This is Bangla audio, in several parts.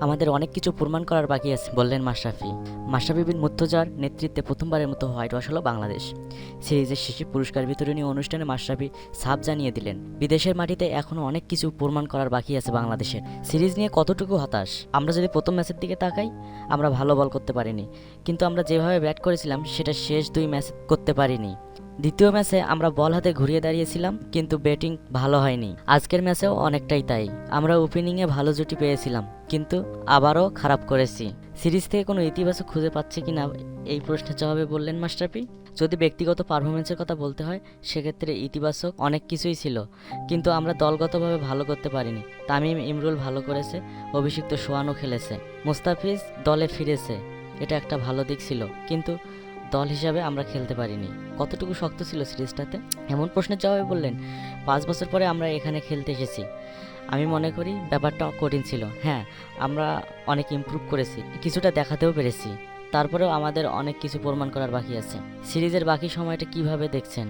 আমাদের অনেক কিছু প্রমাণ করার বাকি আছে, বললেন মাশরাফি। মাশরাফি বিন মুর্তজার নেতৃত্বে প্রথমবারের মতো হোয়াইট ওয়াশ হলো বাংলাদেশ। সিরিজের শেষে পুরস্কার বিতরণী অনুষ্ঠানে মাশরাফি সাফ জানিয়ে দিলেন, বিদেশের মাটিতে এখনও অনেক কিছু প্রমাণ করার বাকি আছে বাংলাদেশের। সিরিজ নিয়ে কতটুকু হতাশ? আমরা যদি প্রথম ম্যাচের দিকে তাকাই, আমরা ভালো বল করতে পারিনি। কিন্তু আমরা যেভাবে ব্যাট করেছিলাম, সেটা শেষ দুই ম্যাচ করতে পারিনি। দ্বিতীয় ম্যাচে আমরা বল হাতে ঘুরিয়ে দাঁড়িয়েছিলাম, কিন্তু ব্যাটিং ভালো হয়নি। আজকের ম্যাচেও অনেকটাই তাই। আমরা ওপেনিংয়ে ভালো জুটি পেয়েছিলাম, কিন্তু আবারও খারাপ করেছি। সিরিজ থেকে কোনো ইতিবাচক খুঁজে পাচ্ছে কি না এই প্রশ্নের জবাবে বললেন মাস্টারপি যদি ব্যক্তিগত পারফরমেন্সের কথা বলতে হয়, সেক্ষেত্রে ইতিবাচক অনেক কিছুই ছিল, কিন্তু আমরা দলগতভাবে ভালো করতে পারিনি। তামিম ইমরুল ভালো করেছে, অভিষিক্ত সোয়ানও খেলেছে। মুস্তাফিজ দলে ফিরেছে, এটা একটা ভালো দিক ছিল, কিন্তু দল হিসাবে আমরা খেলতে পারিনি। কতটুকু শক্ত ছিল সিরিজটাতে? এমন প্রশ্নের জবাবে বললেন, পাঁচ বছর পরে আমরা এখানে খেলতে এসেছি। আমি মনে করি ব্যাপারটা কঠিন ছিল। হ্যাঁ আমরা অনেক ইমপ্রুভ করেছি। কিছুটা দেখাতেও পেরেছি। তারপরেও আমাদের অনেক কিছু প্রমাণ করার বাকি আছে। সিরিজের বাকি সময়টা কীভাবে দেখছেন?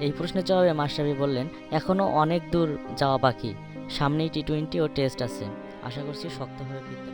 এই প্রশ্নের জবাবে মাস্টাবি বললেন এখনও অনেক দূর যাওয়া বাকি। সামনেই টি টোয়েন্টি ও টেস্ট আছে। আশা করছি শক্তভাবে ফিরতে